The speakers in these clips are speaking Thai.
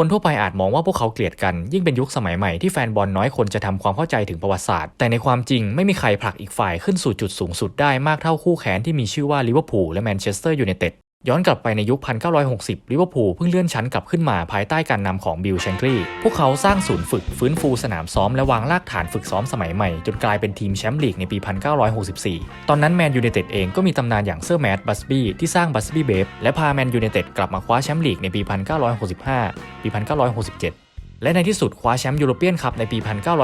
คนทั่วไปอาจมองว่าพวกเขาเกลียดกัน ยิ่งเป็นยุคสมัยใหม่ที่แฟนบอลน้อยคนจะทำความเข้าใจถึงประวัติศาสตร์ แต่ในความจริงไม่มีใครผลักอีกฝ่ายขึ้นสู่จุดสูงสุดได้มากเท่าคู่แข่งที่มีชื่อว่าลิเวอร์พูลและแมนเชสเตอร์ยูไนเต็ด ย้อนกลับไปในยุค 1960 ลิเวอร์พูลเพิ่งเลื่อนชั้นกลับขึ้นมาภายใต้การนำของบิลเชงกลีพวกเขาสร้างศูนย์ฝึกฟื้นฟูสนามซ้อมและวางรากฐานฝึกซ้อมสมัยใหม่ จนกลายเป็นทีมแชมป์ลีกในปี 1964 ตอนนั้นแมนยูไนเต็ดเองก็มีตำนานอย่างเซอร์แมตต์บัสบี้ที่สร้างบัสบี้เบฟและพาแมนยูไนเต็ดกลับมาคว้าแชมป์ลีกในปี 1965 ปี 1967และในที่สุดคว้าแชมป์ยูโรเปียนคัพในปี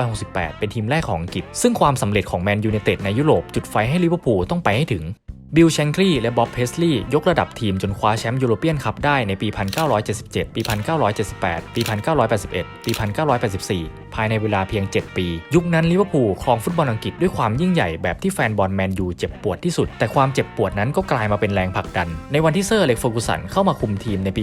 1968 เป็นทีมแรกของอังกฤษ ซึ่งความสำเร็จของแมนยูไนเต็ดในยุโรปจุดไฟให้ลิเวอร์พูลต้องไปให้ถึง บิลแชงคลีย์และบ๊อบเพสลีย์ยกระดับทีมจนคว้าแชมป์ยูโรเปียนคัพได้ในปี 1977 ปี 1978 ปี 1981 ปี 1984 ภายในเวลาเพียง 7 ปี ยุคนั้นลิเวอร์พูลครองฟุตบอลอังกฤษด้วยความยิ่งใหญ่แบบที่แฟนบอลแมนยูเจ็บปวดที่สุด แต่ความเจ็บปวดนั้นก็กลายมาเป็นแรงผลักดัน ในวันที่เซอร์อเล็กฟอร์กูสันเข้ามาคุมทีมในปี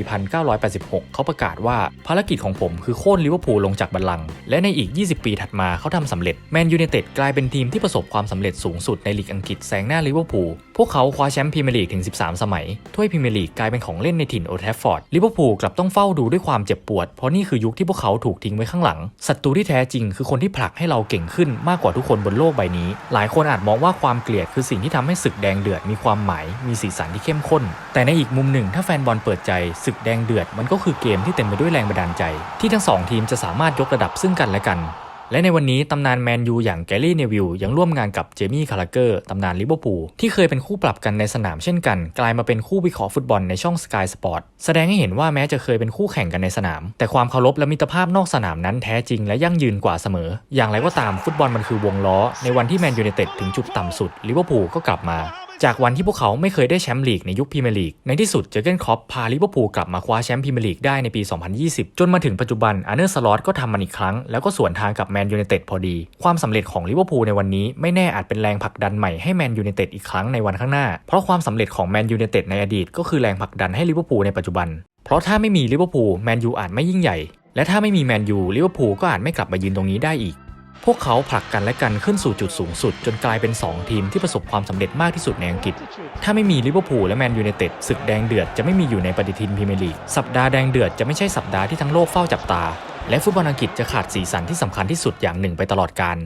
1986 เขาประกาศว่าภารกิจของผมคือโค่นลิเวอร์พูลลงจากบัลลังก์และในอีก 20 ปีถัดมาเขาทำสำเร็จแมนยูไนเต็ดกลายเป็นทีมที่ประสบความสำเร็จสูงสุดในลีกอังกฤษแซงหน้าลิเวอร์พูลพวกเขาคว้าแชมป์พรีเมียร์ลีกถึง 13 สมัยถ้วยพรีเมียร์ลีกกลายเป็นของเล่นในถิ่นโอแทฟฟอร์ดลิเวอร์พูลกลับต้องเฝ้าดูด้วยความเจ็บปวด เพราะนี่คือยุคที่พวกเขาถูกทิ้งไว้ข้างหลังศัตรูทีแท้จริงคือคนที่ผลักให้เราเก่งขึ้นมากกว่าทุกคนบนโลกใบนี้ หลายคนอาจมองว่าความเกลียดคือสิ่งที่ทำให้ศึกแดงเดือดมีความหมาย มีสีสันที่เข้มข้น แต่ในอีกมุมหนึ่งถ้าแฟนบอลเปิดใจศึกแดงเดือดมันก็คือเกมที่เต็มไปด้วยแรงบันดาลใจ ที่ทั้งสองทีมจะสามารถยกระดับซึ่งกันและกัน และในวันนี้ตำนานแมนยูอย่างแกลลี่เนวิลยังร่วมงานกับเจมี่คาราเกอร์ตำนานลิเวอร์พูลที่เคยเป็นคู่ปรับกันในสนามเช่นกัน กลายมาเป็นคู่วิเคราะห์ฟุตบอลในช่อง Sky Sport แสดงให้เห็นว่าแม้จะเคยเป็นคู่แข่งกันในสนาม แต่ความเคารพและมิตรภาพนอกสนามนั้นแท้จริงและยั่งยืนกว่าเสมอ อย่างไรก็ตามฟุตบอลมันคือวงล้อ ในวันที่แมนยูไนเต็ดถึงจุดต่ำสุดลิเวอร์พูลก็กลับมา จากวันที่พวกเขาไม่เคยได้แชมป์ลีกในยุคพรีเมียร์ลีก ในที่สุดเจอเกนคอปพาลิเวอร์พูลกลับมาคว้าแชมป์พรีเมียร์ลีกได้ในปี 2020 จนมาถึงปัจจุบันอาร์เนอร์สล็อตก็ทำมันอีกครั้ง แล้วก็สวนทางกับแมนยูไนเต็ดพอดี ความสำเร็จของลิเวอร์พูลในวันนี้ไม่แน่อาจเป็นแรงผลักดันใหม่ให้แมนยูไนเต็ดอีกครั้งในวันข้างหน้า เพราะความสำเร็จของแมนยูไนเต็ดในอดีตก็คือแรงผลักดันให้ลิเวอร์พูลในปัจจุบัน เพราะถ้าไม่มีลิเวอร์พูลแมนยูอาจไม่ยิ่งใหญ่ และถ้าไม่มีแมนยูลิเวอร์พูลก็อาจไม่กลับมายืนตรงนี้ได้อีก พวกเขาผลักกันและกันขึ้นสู่จุดสูงสุด จนกลายเป็น 2 ทีมที่ประสบความสำเร็จมากที่สุดในอังกฤษ ถ้าไม่มีลิเวอร์พูลและแมนยูไนเต็ดศึกแดงเดือดจะไม่มีอยู่ในปฏิทินพรีเมียร์ลีก สัปดาห์แดงเดือดจะไม่ใช่สัปดาห์ที่ทั้งโลกเฝ้าจับตา และฟุตบอลอังกฤษจะขาดสีสันที่สำคัญที่สุดอย่างหนึ่งไปตลอดกาล